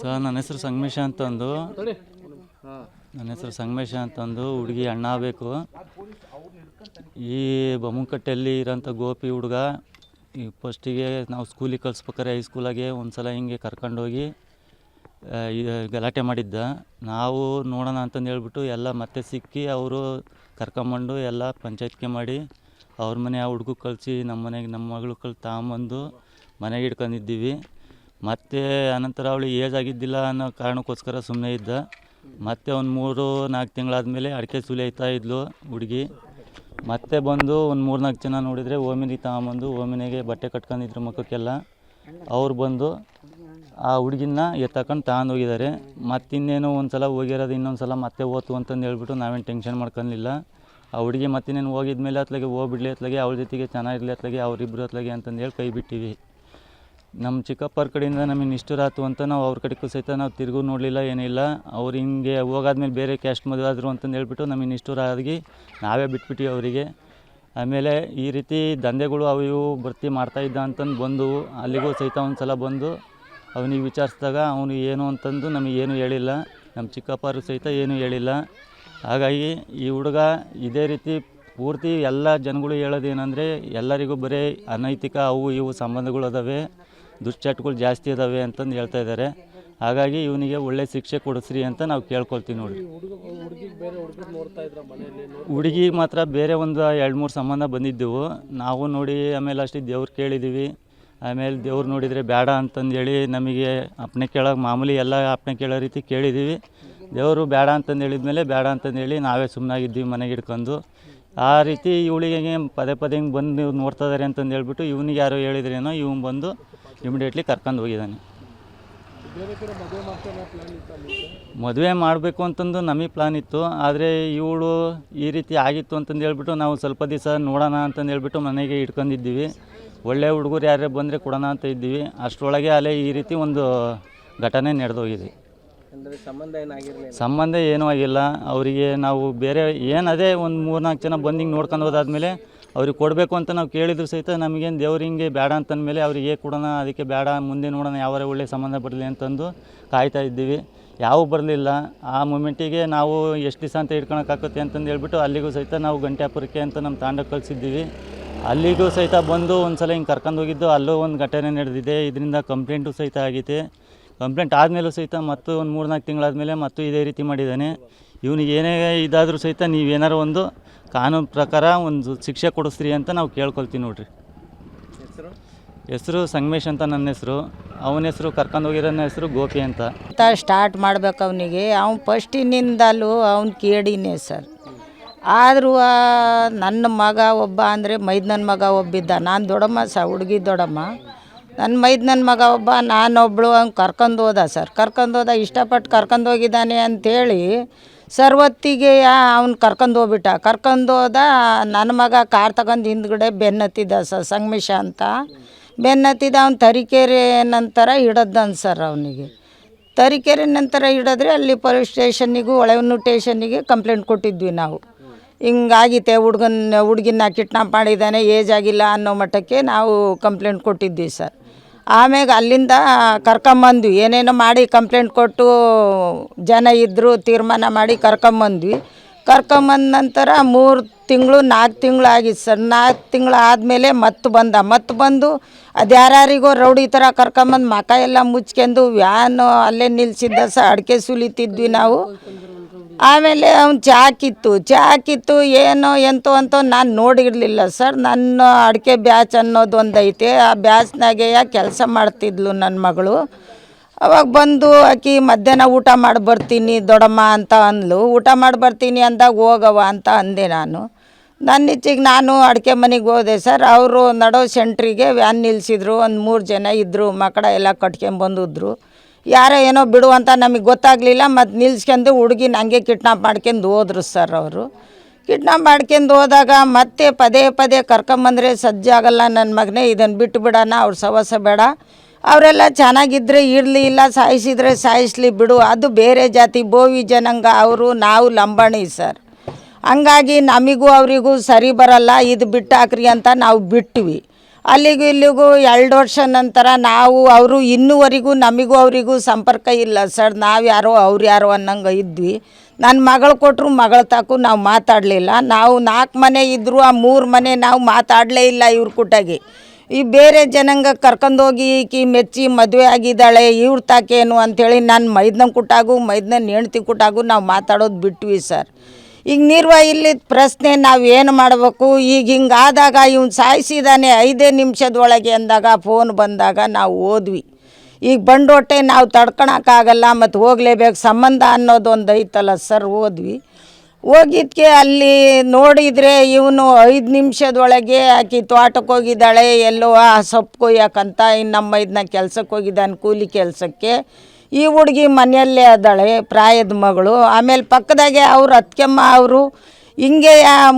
Sir ನನ್ನ ಹೆಸರು ಸಂಗಮೇಶ ಅಂತಂದು. ನನ್ನ ಹೆಸರು ಸಂಗಮೇಶ ಅಂತಂದು. ಹುಡುಗಿ ಅಣ್ಣ ಆಗಬೇಕು ಈ ಬೊಮ್ಮಕಟ್ಟೆಯಲ್ಲಿ ಇರೋಂಥ ಗೋಪಿ ಹುಡುಗ, ಈ ಫಸ್ಟಿಗೆ ನಾವು ಸ್ಕೂಲಿಗೆ ಕಳ್ಸ್ಬೇಕಾರೆ ಹೈಸ್ಕೂಲಾಗೆ ಒಂದು ಸಲ ಹಿಂಗೆ ಕರ್ಕೊಂಡೋಗಿ ಗಲಾಟೆ ಮಾಡಿದ್ದ. ನಾವು ನೋಡೋಣ ಅಂತಂದು ಹೇಳ್ಬಿಟ್ಟು ಎಲ್ಲ ಮತ್ತೆ ಸಿಕ್ಕಿ ಅವರು ಕರ್ಕೊಂಬಂದು ಎಲ್ಲ ಪಂಚಾಯತ್ಗೆ ಮಾಡಿ, ಅವ್ರ ಮನೆ ಆ ಹುಡುಗ ಕಳಿಸಿ ನಮ್ಮ ಮನೆಗೆ ನಮ್ಮ ಮಗಳು ಕಳ್ ತಗೊಂಬಂದು ಮನೆಗೆ ಇಟ್ಕೊಂಡಿದ್ದೀವಿ ಮತ್ತು ಅನಂತರ ಅವಳು ಏಜ್ ಆಗಿದ್ದಿಲ್ಲ ಅನ್ನೋ ಕಾರಣಕ್ಕೋಸ್ಕರ ಸುಮ್ಮನೆ ಇದ್ದ. ಮತ್ತೆ ಒಂದು ಮೂರು, ನಾಲ್ಕು ತಿಂಗಳಾದಮೇಲೆ ಅಡಿಕೆ ಸುಲಿಯ್ತಾ ಇದ್ಲು ಹುಡುಗಿ. ಮತ್ತೆ ಬಂದು ಒಂದು ಮೂರು ನಾಲ್ಕು ಜನ ನೋಡಿದರೆ ಓಮಿನಿ ತಗೊಂಬಂದು ಓಮಿನಿಗೆ ಬಟ್ಟೆ ಕಟ್ಕೊಂಡಿದ್ರು ಮಕ್ಕಕ್ಕೆಲ್ಲ. ಅವ್ರು ಬಂದು ಆ ಹುಡುಗಿನ ಎತ್ತಕೊಂಡು ತಗೊಂಡೋಗಿದ್ದಾರೆ ಮತ್ತಿನ್ನೇನು ಒಂದು ಸಲ ಹೋಗಿರೋದು ಇನ್ನೊಂದು ಸಲ ಮತ್ತೆ ಓತು ಅಂತಂದು ಹೇಳ್ಬಿಟ್ಟು ನಾವೇನು ಟೆನ್ಷನ್ ಮಾಡ್ಕೊಂಡಿಲ್ಲ ಆ ಹುಡುಗಿ ಮತ್ತಿನ್ನೇನು ಹೋಗಿದ್ಮೇಲೆ ಅತ್ಲಾಗೆ ಹೋಗ್ಬಿಡ್ಲಿ ಅತ್ಲಾಗೆ ಅವ್ರ ಜೊತೆಗೆ ಚೆನ್ನಾಗಿರಲಿ ಅತ್ಲಾಗೆ, ಅವ್ರಿಬ್ರು ಅತ್ಲಾಗೆ ಅಂತಂದು ಹೇಳಿ ಕೈ ಬಿಟ್ಟಿವಿ. ನಮ್ಮ ಚಿಕ್ಕಪ್ಪರ ಕಡೆಯಿಂದ ನಮಗೆ ಆಯ್ತು ಅಂತ ನಾವು ಅವ್ರ ಕಡೆಗೂ ಸಹಿತ ನಾವು ತಿರುಗೂ ನೋಡಲಿಲ್ಲ, ಏನಿಲ್ಲ. ಅವ್ರು ಹಿಂಗೆ ಹೋಗಾದ್ಮೇಲೆ ಬೇರೆ ಕ್ಯಾಸ್ಟ್ ಮದುವೆ ಆದರು ಅಂತಂದು ಹೇಳ್ಬಿಟ್ಟು ನಮಗೆ ನಿಷ್ಠುರ ನಾವೇ ಬಿಟ್ಬಿಟ್ಟಿವಿ ಅವರಿಗೆ. ಆಮೇಲೆ ಈ ರೀತಿ ದಂಧೆಗಳು ಅವು ಇವು ಭರ್ತಿ ಮಾಡ್ತಾ ಇದ್ದ ಅಂತಂದು ಬಂದು, ಅಲ್ಲಿಗೂ ಸಹಿತ ಒಂದು ಸಲ ಬಂದು ಅವನಿಗೆ ವಿಚಾರಿಸಿದಾಗ ಅವನು ಏನು ಅಂತಂದು ನಮಗೇನು ಹೇಳಿಲ್ಲ. ನಮ್ಮ ಚಿಕ್ಕಪ್ಪರು ಸಹಿತ ಏನೂ ಹೇಳಿಲ್ಲ. ಹಾಗಾಗಿ ಈ ಹುಡುಗ ಇದೇ ರೀತಿ ಪೂರ್ತಿ ಎಲ್ಲ ಜನಗಳು ಹೇಳೋದೇನೆಂದರೆ ಎಲ್ಲರಿಗೂ ಬರೀ ಅನೈತಿಕ ಅವು ಇವು ಸಂಬಂಧಗಳು ಅದಾವೆ. ದುಶ್ಚಟಗಳು ಜಾಸ್ತಿ ಇದ್ದಾವೆ ಅಂತಂದು ಹೇಳ್ತಾ ಇದ್ದಾರೆ. ಹಾಗಾಗಿ ಇವನಿಗೆ ಒಳ್ಳೆ ಶಿಕ್ಷೆ ಕೊಡಿಸ್ರಿ ಅಂತ ನಾವು ಕೇಳ್ಕೊಳ್ತೀವಿ ನೋಡಿ. ಹುಡುಗಿ ಮಾತ್ರ ಬೇರೆ ಒಂದು ಎರಡು ಮೂರು ಸಂಬಂಧ ಬಂದಿದ್ದೆವು. ನಾವು ನೋಡಿ ಆಮೇಲೆ ಅಷ್ಟೇ ದೇವ್ರು ಕೇಳಿದ್ದೀವಿ ಆಮೇಲೆ ದೇವ್ರು ನೋಡಿದರೆ ಬೇಡ ಅಂತಂದೇಳಿ ನಮಗೆ ಅಪ್ಪಣೆ ಕೇಳೋಕೆ ಮಾಮೂಲಿ ಎಲ್ಲ ಅಪ್ಪಣೆ ಕೇಳೋ ರೀತಿ ಕೇಳಿದ್ದೀವಿ ದೇವರು ಬೇಡ ಅಂತಂದು ಹೇಳಿದ್ಮೇಲೆ ಬೇಡ ಅಂತಂದೇಳಿ ನಾವೇ ಸುಮ್ಮನಾಗಿದ್ದೀವಿ ಮನೆಗೆ ಹಿಡ್ಕೊಂಡು. ಆ ರೀತಿ ಇವಳಿಗೆ ಪದೇ ಪದೇ ಹಿಂಗೆ ಬಂದು ನೋಡ್ತಾ ಇದ್ದಾರೆ ಅಂತಂದು ಹೇಳ್ಬಿಟ್ಟು ಇವನಿಗೆ ಯಾರೋ ಹೇಳಿದ್ರೇನೋ ಇವ್ನು ಬಂದು ಇಮಿಡಿಯೇಟ್ಲಿ ಕರ್ಕೊಂಡು ಹೋಗಿದ್ದಾನೆ. ಮದುವೆ ಮಾಡಬೇಕು ಅಂತಂದು ನಮಗೆ ಪ್ಲಾನ್ ಇತ್ತು ಆದರೆ ಇವಳು ಈ ರೀತಿ ಆಗಿತ್ತು ಅಂತಂದು ಹೇಳ್ಬಿಟ್ಟು ನಾವು ಸ್ವಲ್ಪ ದಿವಸ ನೋಡೋಣ ಅಂತಂದು ಹೇಳ್ಬಿಟ್ಟು ಮನೆಗೆ ಇಟ್ಕೊಂಡಿದ್ದೀವಿ. ಒಳ್ಳೆ ಹುಡುಗರು ಯಾರೇ ಬಂದರೆ ಕೊಡೋಣ ಅಂತ ಇದ್ದೀವಿ. ಅಷ್ಟರೊಳಗೆ ಅಲ್ಲೇ ಈ ರೀತಿ ಒಂದು ಘಟನೆ ನಡೆದೋಗಿದೆ. ಸಂಬಂಧ ಏನೂ ಆಗಿಲ್ಲ. ಅವರಿಗೆ ನಾವು ಬೇರೆ ಏನದೇ ಅದೇ ಒಂದು ಮೂರು ನಾಲ್ಕು ಜನ ಬಂದು ಹಿಂಗೆ ನೋಡ್ಕೊಂಡು ಹೋದಾದ್ಮೇಲೆ ಅವ್ರಿಗೆ ಕೊಡಬೇಕು ಅಂತ ನಾವು ಕೇಳಿದ್ರು ಸಹಿತ ನಮಗೇನು ದೇವ್ರು ಹಿಂಗೆ ಬೇಡ ಅಂತಂದಮೇಲೆ ಅವ್ರಿಗೆ ಕೊಡೋಣ, ಅದಕ್ಕೆ ಬೇಡ, ಮುಂದೆ ನೋಡೋಣ ಯಾವಾರ ಒಳ್ಳೆ ಸಂಬಂಧ ಬರಲಿ ಅಂತಂದು ಕಾಯ್ತಾ ಇದ್ದೀವಿ. ಯಾವೂ ಬರಲಿಲ್ಲ. ಆ ಮೂಮೆಂಟಿಗೆ ನಾವು ಎಷ್ಟು ದಿವಸ ಅಂತ ಇಟ್ಕೊಳಕ್ಕಾಗುತ್ತೆ ಅಂತಂದು ಹೇಳ್ಬಿಟ್ಟು ಅಲ್ಲಿಗೂ ಸಹಿತ ನಾವು ಗಂಟ್ಯಾಪುರಕ್ಕೆ ಅಂತ ನಮ್ಮ ತಾಂಡ ಕಳಿಸಿದ್ದೀವಿ. ಅಲ್ಲಿಗೂ ಸಹಿತ ಬಂದು ಒಂದು ಸಲ ಹಿಂಗೆ ಕರ್ಕೊಂಡು ಹೋಗಿದ್ದು ಅಲ್ಲೂ ಒಂದು ಘಟನೆ ನಡೆದಿದೆ. ಇದರಿಂದ ಕಂಪ್ಲೇಂಟು ಸಹಿತ ಆಗೈತೆ ಕಂಪ್ಲೇಂಟ್ ಆದಮೇಲೂ ಸಹಿತ ಮತ್ತು ಒಂದು ಮೂರು ನಾಲ್ಕು ತಿಂಗಳಾದಮೇಲೆ ಮತ್ತು ಇದೇ ರೀತಿ ಮಾಡಿದ್ದಾನೆ. ಇವನಿಗೆ ಏನೇ ಇದಾದರೂ ಸಹಿತ ನೀವೇನಾರು ಒಂದು ಕಾನೂನು ಪ್ರಕಾರ ಒಂದು ಶಿಕ್ಷೆ ಕೊಡಿಸ್ರಿ ಅಂತ ನಾವು ಕೇಳ್ಕೊಳ್ತೀವಿ ನೋಡ್ರಿ. ಹೆಸರು ಹೆಸರು ಸಂಗಮೇಶ್ ಅಂತ ನನ್ನ ಹೆಸರು. ಅವನ ಹೆಸರು ಕರ್ಕೊಂಡು ಹೋಗಿರೋನ ಹೆಸರು ಗೋಪಿ ಅಂತ. ಅಂತ ಸ್ಟಾರ್ಟ್ ಮಾಡ್ಬೇಕು ಅವನಿಗೆ. ಅವ್ನು ಫಸ್ಟಿನಿಂದಲೂ ಅವ್ನು ಕೇಳಿನೇ ಸರ್. ಆದರೂ ನನ್ನ ಮಗ ಒಬ್ಬ ಅಂದರೆ ಮೈದನ ಮಗ ಒಬ್ಬಿದ್ದ. ನಾನು ದೊಡ್ಡಮ್ಮ ಸ ಹುಡುಗಿ ದೊಡ್ಡಮ್ಮ. ನನ್ನ ಮೈದ್ನನ ಮಗ ಒಬ್ಬ ನಾನೊಬ್ಬಳು ಅವ್ನು ಕರ್ಕೊಂಡು ಹೋದ ಸರ್. ಕರ್ಕೊಂಡು ಹೋದ, ಇಷ್ಟಪಟ್ಟು ಕರ್ಕೊಂಡು ಹೋಗಿದ್ದಾನೆ ಅಂಥೇಳಿ ಸರ್ವತ್ತಿಗೆ ಅವ್ನು ಕರ್ಕೊಂಡು ಹೋಗ್ಬಿಟ್ಟ. ಕರ್ಕೊಂಡು ಹೋದ ನನ್ನ ಮಗ ಕಾರ್ ತಗೊಂಡು ಹಿಂದ್ಗಡೆ ಬೆನ್ನತ್ತಿದ್ದ ಸರ್, ಸಂಗಮೇಶ ಅಂತ. ಬೆನ್ನತ್ತಿದ ಅವ್ನು ತರೀಕೆರೆ ನಂತರ ಹಿಡದ್ದನ್ ಸರ್ ಅವನಿಗೆ. ತರೀಕೆರೆ ನಂತರ ಹಿಡಿದ್ರೆ ಅಲ್ಲಿ ಪೊಲೀಸ್ ಸ್ಟೇಷನ್ನಿಗೂ ಒಳವನ್ನು ಸ್ಟೇಷನ್ನಿಗೆ ಕಂಪ್ಲೇಂಟ್ ಕೊಟ್ಟಿದ್ವಿ ನಾವು. ಹಿಂಗಾಗಿತ್ತೆ, ಹುಡುಗನ, ಹುಡುಗಿನ ಕಿಡ್ನಾಪ್ ಮಾಡಿದ್ದಾನೆ, ಏಜ್ ಆಗಿಲ್ಲ ಅನ್ನೋ ಮಟ್ಟಕ್ಕೆ ನಾವು ಕಂಪ್ಲೇಂಟ್ ಕೊಟ್ಟಿದ್ವಿ ಸರ್. ಆಮ್ಯಾಗ ಅಲ್ಲಿಂದ ಕರ್ಕೊಂಬಂದ್ವಿ. ಏನೇನೋ ಮಾಡಿ ಕಂಪ್ಲೇಂಟ್ ಕೊಟ್ಟು ಜನ ಇದ್ದರು ತೀರ್ಮಾನ ಮಾಡಿ ಕರ್ಕೊಂಬಂದ್ವಿ. ಕರ್ಕೊಂಬಂದ ನಂತರ ಮೂರು ತಿಂಗಳು, ನಾಲ್ಕು ತಿಂಗಳು ಆಗಿತ್ತು ಸರ್. ನಾಲ್ಕು ತಿಂಗಳು ಆದಮೇಲೆ ಮತ್ತೆ ಬಂದ. ಮತ್ತೆ ಬಂದು ಅದು ಯಾರ್ಯಾರಿಗೋ ರೌಡಿ ಥರ ಕರ್ಕೊಂಬಂದು ಮಕ ಎಲ್ಲ ಮುಚ್ಕೊಂಡು ವ್ಯಾನು ಅಲ್ಲೇ ನಿಲ್ಲಿಸಿದ್ದ ಸಹ ಅಡಿಕೆ ಸುಲಿತಿದ್ವಿ ನಾವು. ಆಮೇಲೆ ಅವ್ನು ಚಾಕಿತ್ತು ಚಾಕಿತ್ತು ಏನೋ ಎಂತೋ ಅಂತ ನಾನು ನೋಡಿರಲಿಲ್ಲ. ಸರ್, ನನ್ನ ಅಡಿಕೆ ಬ್ಯಾಚ್ ಅನ್ನೋದು ಒಂದು ಐತೆ ಆ ಬ್ಯಾಚ್ನಾಗೆ ಕೆಲಸ ಮಾಡ್ತಿದ್ಲು ನನ್ನ ಮಗಳು. ಅವಾಗ ಬಂದು ಆಕಿ, ಮಧ್ಯಾಹ್ನ ಊಟ ಮಾಡಿ ಬರ್ತೀನಿ ದೊಡ್ಡಮ್ಮ ಅಂತ ಅಂದ್ಲು. ಊಟ ಮಾಡಿ ಬರ್ತೀನಿ ಅಂದಾಗ ಹೋಗವ ಅಂತ ಅಂದೆ ನಾನು. ನನ್ನ ಇಚ್ಚಿಗೆ ನಾನು ಅಡಿಕೆ ಮನೆಗೆ ಹೋದೆ ಸರ್. ಅವರು ನಡೋ ಸೆಂಟ್ರಿಗೆ ವ್ಯಾನ್ ನಿಲ್ಲಿಸಿದ್ರು ಒಂದು ಮೂರು ಜನ ಇದ್ದರು ಮಕ್ಕಳ ಎಲ್ಲ ಕಟ್ಕೊಂಬಂದಿದ್ರು. ಯಾರೋ ಏನೋ ಬಿಡು ಅಂತ ನಮಗೆ ಗೊತ್ತಾಗಲಿಲ್ಲ ಮತ್ತು ನಿಲ್ಸ್ಕೊಂಡು ಹುಡುಗಿನ ಹಂಗೆ ಕಿಡ್ನಾಪ್ ಮಾಡ್ಕೊಂಡು ಹೋದ್ರು ಸರ್ ಅವರು. ಕಿಡ್ನಾಪ್ ಮಾಡ್ಕೊಂಡು ಹೋದಾಗ ಮತ್ತೆ ಪದೇ ಪದೇ ಕರ್ಕೊಂಬಂದರೆ ಸಜ್ಜಾಗಲ್ಲ ನನ್ನ ಮಗನೇ ಇದನ್ನು ಬಿಟ್ಟು ಬಿಡೋಣ, ಅವ್ರ ಸವಸ ಬೇಡ. ಅವರೆಲ್ಲ ಚೆನ್ನಾಗಿದ್ದರೆ ಇರಲಿ, ಇಲ್ಲ ಸಾಯಿಸಿದರೆ ಸಾಯಿಸ್ಲಿ ಬಿಡು, ಅದು ಬೇರೆ ಜಾತಿ, ಬೋವಿ ಜನಾಂಗ, ಅವರು ನಾವು ಲಂಬಾಣಿ ಸರ್. ಹಂಗಾಗಿ ನಮಗೂ ಅವರಿಗೂ ಸರಿ ಬರಲ್ಲ, ಇದು ಬಿಟ್ಟಾಕ್ರಿ ಅಂತ ನಾವು ಬಿಟ್ವಿ. ಅಲ್ಲಿಗೂ ಇಲ್ಲಿಗೂ ಎರಡು ವರ್ಷ ನಂತರ ನಾವು, ಅವರು ಇನ್ನೂವರೆಗೂ ನಮಗೂ ಅವರಿಗೂ ಸಂಪರ್ಕ ಇಲ್ಲ. ಸರ್ ನಾವು ಯಾರೋ ಅವ್ರು ಯಾರೋ ಅನ್ನಂಗೆ ಇದ್ವಿ. ನನ್ನ ಮಗಳು ಕೊಟ್ಟರು ಮಗಳ ತಾಕು ನಾವು ಮಾತಾಡಲಿಲ್ಲ. ನಾವು ನಾಲ್ಕು ಮನೆ ಇದ್ದರೂ ಆ ಮೂರು ಮನೆ ನಾವು ಮಾತಾಡಲೇ ಇಲ್ಲ ಇವ್ರ ಕುಟಾಗಿ. ಈ ಬೇರೆ ಜನಾಂಗ ಕರ್ಕೊಂಡೋಗಿ ಈಕಿ ಮೆಚ್ಚಿ ಮದುವೆ ಆಗಿದ್ದಾಳೆ, ಇವ್ರ ತಾಕೇನು ಅಂಥೇಳಿ ನಾನು ಮೈದ್ನ ಕುಟಾಗು ಮೈದ್ನ ಹೆಂಡ್ತಿ ಕುಟಾಗು ನಾವು ಮಾತಾಡೋದು ಬಿಟ್ವಿ ಸರ್. ಈಗ ಇಲ್ಲಿ ಪ್ರಶ್ನೆ ನಾವು ಏನು ಮಾಡಬೇಕು? ಈಗ ಹಿಂಗಾದಾಗ ಇವ್ನು ಸಾಯಿಸಿದಾನೆ ಐದೇ ನಿಮಿಷದೊಳಗೆ ಅಂದಾಗ ಫೋನ್ ಬಂದಾಗ ನಾವು ಓದ್ವಿ. ಈಗ ಬಂಡೋಟೆ ನಾವು ತಡ್ಕೊಳಕ್ಕಾಗಲ್ಲ ಮತ್ತು ಹೋಗಲೇಬೇಕು ಸಂಬಂಧ ಅನ್ನೋದೊಂದು ಐತಲ್ಲ ಸರ್ ಓದ್ವಿ. ಹೋಗಿದ್ಕೆ ಅಲ್ಲಿ ನೋಡಿದರೆ ಇವನು ಐದು ನಿಮಿಷದೊಳಗೆ ಆಕೆ ತೋಟಕ್ಕೆ ಹೋಗಿದ್ದಾಳೆ ಎಲ್ಲೋ ಆ ಸೊಪ್ಪು ಕೊಯ್ಯಕ್ಕಂತ ಇನ್ನು ನಮ್ಮ ಇದನ್ನ ಕೆಲ್ಸಕ್ಕೆ ಹೋಗಿದ್ದಾನೆ ಕೂಲಿ ಕೆಲಸಕ್ಕೆ. ಈ ಹುಡುಗಿ ಮನೆಯಲ್ಲೇ ಅದಾಳೆ, ಪ್ರಾಯದ ಮಗಳು. ಆಮೇಲೆ ಪಕ್ಕದಾಗೆ ಅವ್ರು ಅತ್ಕೆಮ್ಮ ಅವರು ಹಿಂಗೆ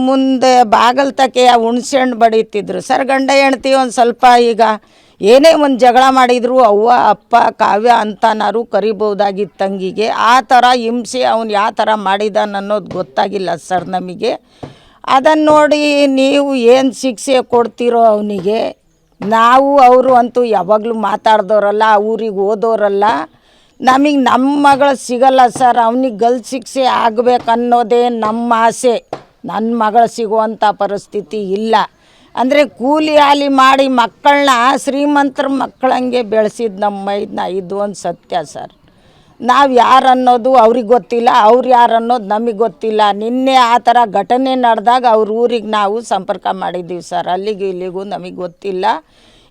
ಮುಂದೆ ಬಾಗಲ್ ತಕ್ಕೆ ಹುಣ್ಸೆ ಹಣ್ಣು ಬಡಿತಿದ್ರು. ಸರ್, ಗಂಡ ಹೆಣ್ತಿ ಒಂದು ಸ್ವಲ್ಪ ಈಗ ಏನೇ ಒಂದು ಜಗಳ ಮಾಡಿದ್ರು, ಅವ್ವ, ಅಪ್ಪ, ಕಾವ್ಯ ಅಂತನಾರು ಕರಿಬೋದಾಗಿತ್ತು ತಂಗಿಗೆ. ಆ ಥರ ಹಿಂಸೆ ಅವ್ನು ಯಾವ ಥರ ಮಾಡಿದಾನ ಅನ್ನೋದು ಗೊತ್ತಾಗಿಲ್ಲ ಸರ್ ನಮಗೆ. ಅದನ್ನು ನೋಡಿ ನೀವು ಏನು ಶಿಕ್ಷೆ ಕೊಡ್ತೀರೋ ಅವನಿಗೆ, ನಾವು ಅವರು ಅಂತೂ ಯಾವಾಗಲೂ ಮಾತಾಡ್ದೋರಲ್ಲ, ಊರಿಗೆ ಹೋದವ್ರಲ್ಲ ನಮಗೆ ನಮ್ಮ ಮಗಳು ಸಿಗಲ್ಲ ಸರ್. ಅವನಿಗೆ ಗಲ್ ಶಿಕ್ಷೆ ಆಗಬೇಕನ್ನೋದೇ ನಮ್ಮ ಆಸೆ. ನನ್ನ ಮಗಳು ಸಿಗುವಂಥ ಪರಿಸ್ಥಿತಿ ಇಲ್ಲ. ಅಂದರೆ ಕೂಲಿ ಆಲಿ ಮಾಡಿ ಮಕ್ಕಳನ್ನ ಶ್ರೀಮಂತರ ಮಕ್ಕಳಂಗೆ ಬೆಳೆಸಿದ ನಮ್ಮ ಇದನ್ನ ಇದು ಒಂದು ಸತ್ಯ ಸರ್. ನಾವು ಯಾರು ಅನ್ನೋದು ಅವ್ರಿಗೆ ಗೊತ್ತಿಲ್ಲ, ಅವ್ರು ಯಾರು ಅನ್ನೋದು ನಮಗೆ ಗೊತ್ತಿಲ್ಲ. ನಿನ್ನೆ ಆ ಥರ ಘಟನೆ ನಡೆದಾಗ ಅವ್ರ ಊರಿಗೆ ನಾವು ಸಂಪರ್ಕ ಮಾಡಿದ್ದೀವಿ ಸರ್. ಅಲ್ಲಿಗೂ ಇಲ್ಲಿಗೂ ನಮಗೆ ಗೊತ್ತಿಲ್ಲ.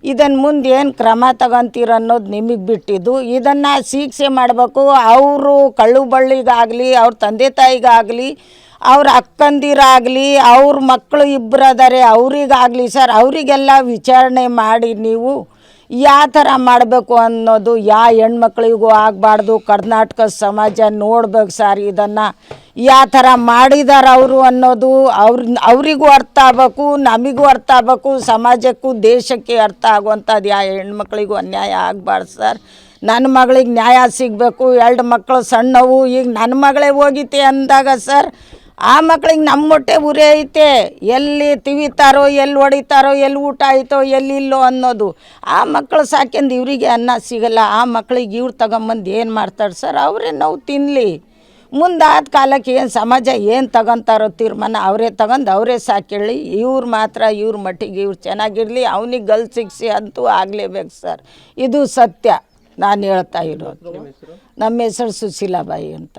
ಇದನ್ನು ಮುಂದೆ ಏನು ಕ್ರಮ ತಗೊಂತೀರ ಅನ್ನೋದು ನಿಮಗೆ ಬಿಟ್ಟಿದ್ದು. ಇದನ್ನು ಶಿಕ್ಷೆ ಮಾಡಬೇಕು. ಅವರು ಕಳ್ಳು ಬಳ್ಳಿಗಾಗಲಿ ಅವ್ರ ತಂದೆ ತಾಯಿಗಾಗಲಿ, ಅವ್ರ ಅಕ್ಕಂದಿರಾಗಲಿ, ಅವ್ರ ಮಕ್ಕಳು ಇಬ್ಬರು ಅದಾರೆ ಅವರಿಗಾಗಲಿ ಸರ್, ಅವರಿಗೆಲ್ಲ ವಿಚಾರಣೆ ಮಾಡಿ ನೀವು ಯಾವ ಥರ ಮಾಡಬೇಕು ಅನ್ನೋದು ಯಾವ ಹೆಣ್ಮಕ್ಳಿಗೂ ಆಗಬಾರ್ದು, ಕರ್ನಾಟಕ ಸಮಾಜ ನೋಡ್ಬೇಕು ಸರ್ ಇದನ್ನು. ಯಾವ ಥರ ಮಾಡಿದಾರ ಅವರು ಅನ್ನೋದು ಅವ್ರ, ಅವರಿಗೂ ಅರ್ಥ ಆಗಬೇಕು, ನಮಗೂ ಅರ್ಥ ಆಗಬೇಕು, ಸಮಾಜಕ್ಕೂ ದೇಶಕ್ಕೆ ಅರ್ಥ ಆಗುವಂಥದ್ದು ಯಾವ ಹೆಣ್ಮಕ್ಳಿಗೂ ಅನ್ಯಾಯ ಆಗಬಾರ್ದು ಸರ್ ನನ್ನ ಮಗಳಿಗೆ ನ್ಯಾಯ ಸಿಗಬೇಕು, ಎರಡು ಮಕ್ಕಳು ಸಣ್ಣವು, ಈಗ ನನ್ನ ಮಗಳೇ ಹೋಗಿತಿ ಅಂದಾಗ ಸರ್ ಆ ಮಕ್ಳಿಗೆ ನಮ್ಮ ಹೊಟ್ಟೆ ಉರಿ ಐತೆ. ಎಲ್ಲಿ ತಿವಿತಾರೋ ಎಲ್ಲಿ ಹೊಡಿತಾರೋ ಎಲ್ಲಿ ಊಟ ಆಯ್ತೋ ಎಲ್ಲಿ ಇಲ್ಲೋ ಅನ್ನೋದು. ಆ ಮಕ್ಕಳು ಸಾಕ್ಯಂದು ಇವರಿಗೆ ಅನ್ನ ಸಿಗಲ್ಲ. ಆ ಮಕ್ಳಿಗೆ ಇವ್ರು ತಗೊಂಬಂದು ಏನು ಮಾಡ್ತಾರೆ? ಸರ್ ಅವರೇ ನಾವು ತಿನ್ನಲಿ ಮುಂದಾದ ಕಾಲಕ್ಕೆ ಏನು ಸಮಾಜ ಏನು ತಗೊಂತಾರೋ ತೀರ್ಮಾನ ಅವರೇ ತಗೊಂಡು ಅವರೇ ಸಾಕೇಳಿ ಇವ್ರು ಮಾತ್ರ ಇವ್ರ ಮಟ್ಟಿಗೆ ಇವ್ರು ಚೆನ್ನಾಗಿರಲಿ. ಅವನಿಗೆ ಗಲ್ ಸಿಗ್ಸಿ ಅಂತೂ ಆಗಲೇಬೇಕು ಸರ್. ಇದು ಸತ್ಯ. ನಾನು ಹೇಳ್ತಾ ಇರೋದು. ನಮ್ಮ ಹೆಸರು ಸುಶೀಲಾಬಾಯಿ ಅಂತ.